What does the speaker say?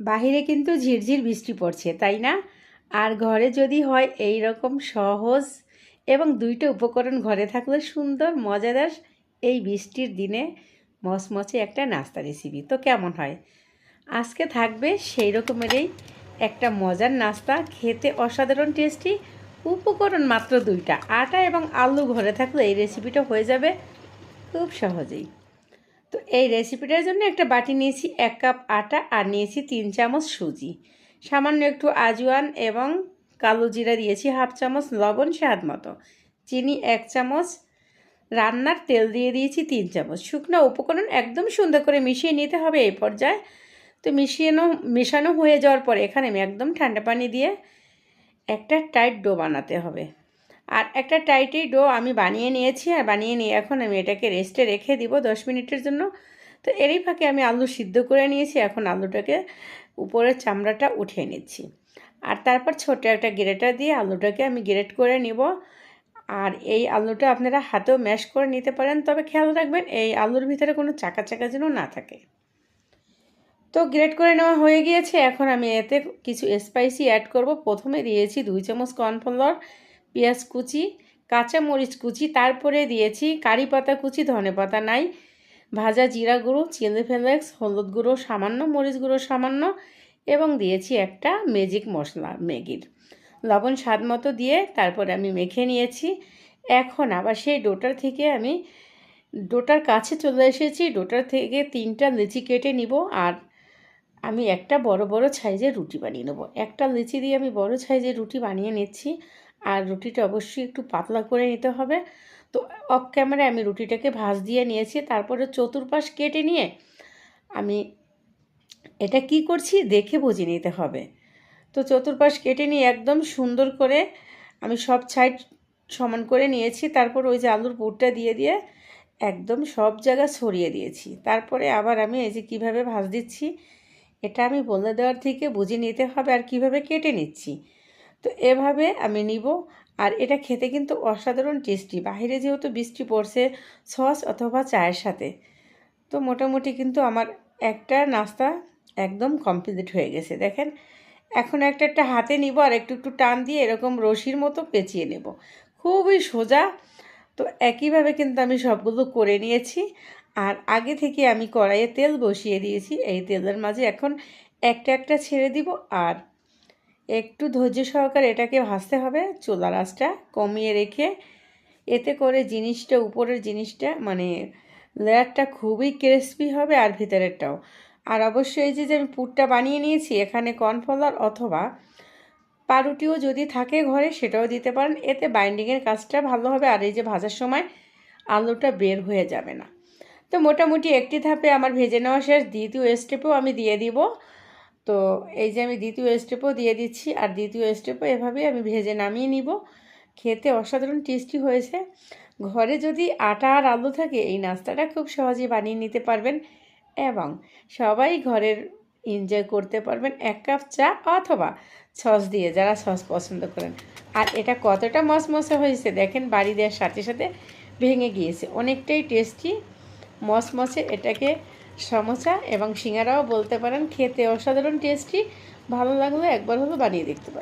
বাহিরে কিন্তু ঝিরঝির বৃষ্টি পড়ছে, তাই না? আর ঘরে যদি হয় এই রকম সহজ এবং দুইটা উপকরণ ঘরে থাকলে সুন্দর, মজাদার, এই বৃষ্টির দিনে মচমচে একটা নাস্তা রেসিপি তো কেমন হয়? আজকে থাকবে সেই রকমেরই একটা মজার নাস্তা, খেতে অসাধারণ টেস্টি উপকরণ মাত্র দুইটা, আটা এবং আলু ঘরে থাকলে এই রেসিপিটা হয়ে যাবে খুব সহজেই। তো এই রেসিপিটার জন্য একটা বাটি নিয়েছি এক কাপ আটা আর নিয়েছি তিন চামচ সুজি। সামান্য একটু আজওয়ান এবং কালো জিরা দিয়েছি হাফ চামচ লবণ স্বাদ মতো। চিনি এক চামচ। রান্নার তেল দিয়ে দিয়েছি তিন চামচ। শুকনো উপকরণ একদম সুন্দর করে মিশিয়ে নিতে হবে এই পর্যায়ে। তো মিশিয়েনো, মেশানো হয়ে যাওয়ার পরে এখানে আমি একদম ঠান্ডা পানি দিয়ে একটা টাইট ডো বানাতে হবে। আর একটা টাইটই ডো আমি বানিয়ে নিয়েছি, আর বানিয়ে নিয়ে এখন আমি এটাকে রেস্টে রেখে দিব দশ মিনিটের জন্য। তো এরই ফাঁকে আমি আলু সিদ্ধ করে নিয়েছি, এখন আলুটাকে উপরের চামড়াটা উঠিয়ে নিচ্ছি। আর তারপর ছোট একটা গ্রেটার দিয়ে আলুটাকে আমি গ্রেট করে নিব। আর এই আলুটা আপনারা হাতেও ম্যাশ করে নিতে পারেন, তবে খেয়াল রাখবেন এই আলুর ভিতরে কোনো চাকা চাকা যেন না থাকে। তো গ্রেট করে নেওয়া হয়ে গিয়েছে, এখন আমি এতে কিছু স্পাইসি অ্যাড করব। প্রথমে দিয়েছি দুই চামচ কর্নফ্লাওয়ার পেঁয়াজ কুচি, কাঁচা মরিচ কুচি, তারপরে দিয়েছি কারি পাতা কুচি, ধনে পাতা নাই, ভাজা জিরা গুঁড়ো, চিলি ফ্লেক্স, হলুদ গুঁড়ো, সামান্য মরিচ গুঁড়ো সামান্য, এবং দিয়েছি একটা ম্যাজিক মশলা, ম্যাগির। লবণ স্বাদ মতো দিয়ে তারপরে আমি মেখে নিয়েছি। এখন আবার সেই ডোটার থেকে আমি, ডোটার কাছে চলে এসেছি, ডোটার থেকে তিনটা লিচি কেটে নিব, আর আমি একটা বড় বড় সাইজের রুটি বানিয়ে নেব। একটা লিচি দিয়ে আমি বড় সাইজের রুটি বানিয়ে নিচ্ছি। আর রুটিটা অবশ্যই একটু পাতলা করে নিতে হবে। তো অফ ক্যামেরায় আমি রুটিটাকে ভাজ দিয়ে নিয়েছি, তারপরে চতুর্পাশ কেটে নিয়ে আমি এটা কি করছি দেখে বুঝে নিতে হবে। তো চতুর্পাশ কেটে নিয়ে একদম সুন্দর করে আমি সব সাইড সমান করে নিয়েছি, তারপর ওই যে আলুর পুরটা দিয়ে দিয়ে একদম সব জায়গা ছড়িয়ে দিয়েছি। তারপরে আবার আমি এই যে কীভাবে ভাজ দিচ্ছি, এটা আমি বলে দেওয়ার থেকে বুঝে নিতে হবে আর কীভাবে কেটে নিচ্ছি। তো এভাবে আমি নিব। আর এটা খেতে কিন্তু অসাধারণ টেস্টি। বাইরে যেহেতু বৃষ্টি পড়ছে, সস অথবা চায়ের সাথে, তো মোটামুটি কিন্তু আমার একটা নাস্তা একদম কমপ্লিট হয়ে গেছে, দেখেন। এখন একটা একটা হাতে নিব আর একটু একটু টান দিয়ে এরকম রশির মতো পেঁচিয়ে নেব। খুবই সোজা, তো একইভাবে কিন্তু আমি সবগুলো করে নিয়েছি। আর আগে থেকে আমি কড়াইয়ে তেল বসিয়ে দিয়েছি। এই তেলের মাঝে এখন একটা একটা ছেড়ে দিব আর একটু ধৈর্য সহকারে এটাকে ভাজতে হবে, চুলার আঁচটা কমিয়ে রেখে এতে করে জিনিসটা, উপরের জিনিসটা মানে লেয়ারটা খুবই ক্রিসপি হবে আর ভিতরেরটাও। আর অবশ্যই এই যে যে আমি পুরটা বানিয়ে নিয়েছি, এখানে কর্নফ্লাওয়ার অথবা পাউরুটিও যদি থাকে ঘরে, সেটাও দিতে পারেন। এতে বাইন্ডিংয়ের কাজটা ভালো হবে আর এই যে ভাজার সময় আলুটা বের হয়ে যাবে না। তো মোটামুটি একটি ধাপে আমার ভেজে নেওয়া শেষ। দ্বিতীয় স্টেপেও আমি দিয়ে দিব। তো এই যে আমি দ্বিতীয় স্টেপও দিয়ে দিচ্ছি, আর দ্বিতীয় স্টেপও এভাবেই আমি ভেজে নামিয়ে নিব। খেতে অসাধারণ টেস্টি হয়েছে। ঘরে যদি আটা আর আলু থাকে, এই নাস্তাটা খুব সহজেই বানিয়ে নিতে পারবেন এবং সবাই ঘরের এনজয় করতে পারবেন এক কাপ চা অথবা সস দিয়ে, যারা সস পছন্দ করেন। আর এটা কতটা মসমসে হয়েছে দেখেন, বাড়ি দেওয়ার সাথে সাথে ভেঙে গিয়েছে। অনেকটাই টেস্টি মসমসে এটাকে সমোসা এবং সিঙ্গারাও বলতে পারেন, খেতে অসাধারণ টেস্টি ভালো লাগলে একবার হলো বানিয়ে দেখতে পারেন।